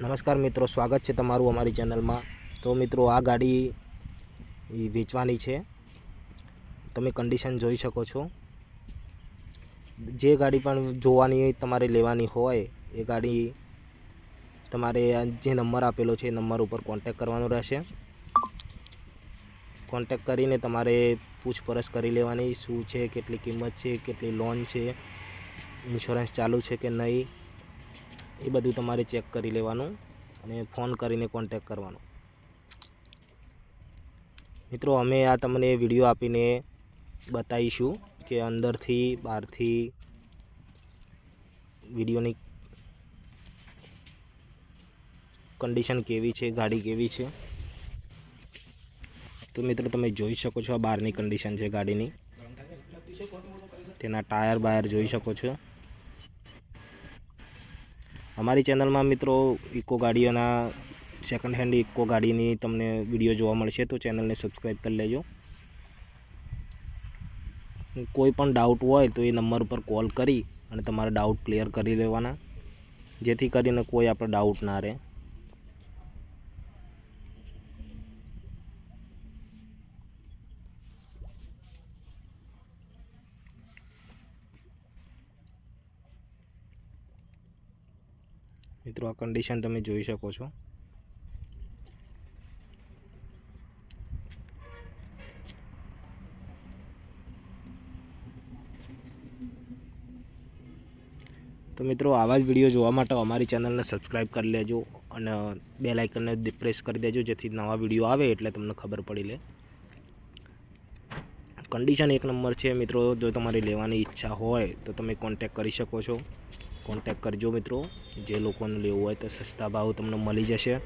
નમસ્કાર મિત્રો, સ્વાગત છે તમારું અમારી ચેનલમાં. તો મિત્રો, આ ગાડી વેચવાની છે. તમે કન્ડિશન જોઈ શકો છો. જે ગાડી પણ જોવાની તમારે લેવાની હોય, એ ગાડી તમારે જે નંબર આપેલો છે, એ નંબર ઉપર કોન્ટેક કરવાનો રહેશે. કોન્ટેક કરીને તમારે પૂછપરછ કરી લેવાની, શું છે, કેટલી કિંમત છે, કેટલી લોન છે ઇન્સ્યોરન્સ ચાલુ છે કે નહીં. એ બધું તમારે ચેક કરી લેવાનું અને ફોન કરીને કોન્ટેક કરવાનો. મિત્રો, અમે આ તમને વીડિયો આપીને બતાવીશું કે અંદરથી, બહારથી વિડીયોની કન્ડિશન કેવી છે, ગાડી કેવી છે. તો મિત્રો, તમે જોઈ શકો છો આ બહારની કન્ડિશન છે ગાડીની. તેના ટાયર બાયર જોઈ શકો છો. અમારી ચેનલમાં મિત્રો ઇકો ગાડીઓના સેકન્ડ હેન્ડ ઇકો ગાડીની તમને વીડિયો જોવા મળશે, તો ચેનલને સબસ્ક્રાઈબ કરી લેજો. કોઈ પણ ડાઉટ હોય તો એ નંબર પર કોલ કરી અને તમારા ડાઉટ ક્લિયર કરી લેવાના. જેથી કરીને કોઈ આપણે ડાઉટ ના રહે. મિત્રો, આ કન્ડિશન તમે જોઈ શકો છો. તો મિત્રો, આવા જ વીડિયો જોવા માટે અમારી ચેનલને સબસ્ક્રાઈબ કરી લેજો અને બે લાઇકનને પ્રેસ કરી દેજો, જેથી નવા વીડિયો આવે એટલે તમને ખબર પડી લે. કન્ડિશન એક નંબર છે, મિત્રો. જો તમારી લેવાની ઈચ્છા હોય તો તમે કોન્ટેક કરી શકો છો. કોન્ટેક કરજો મિત્રો. જે લોકોને લેવું હોય તો સસ્તા ભાવ તમને મળી જશે.